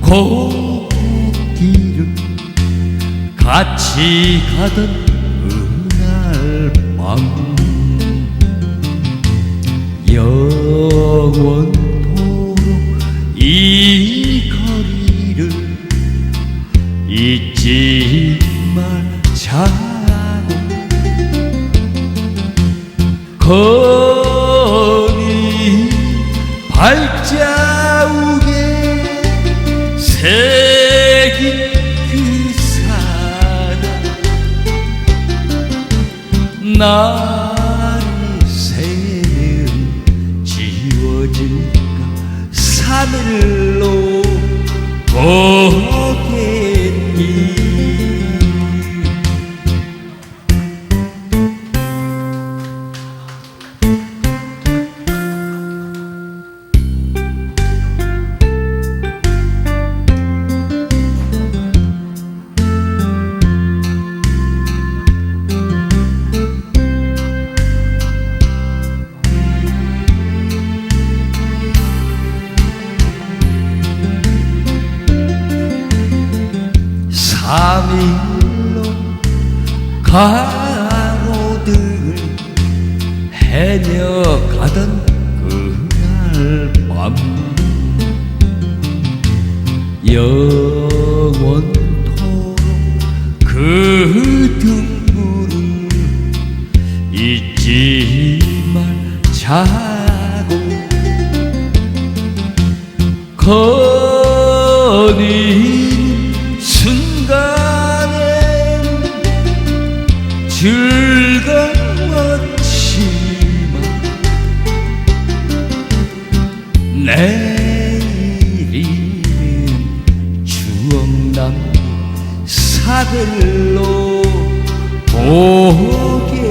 고갯길을 같이 가던 그날 밤. 영원토록 이 거리를 잊지 말자고 나를 새는 지워질까? 하늘로 보 삼일로 가로등을 해녀가던 그날 밤. 영원토록 그 등불을 잊지 말자고 거리 즐거웠지만 내일은 추억남 사들로 보겠니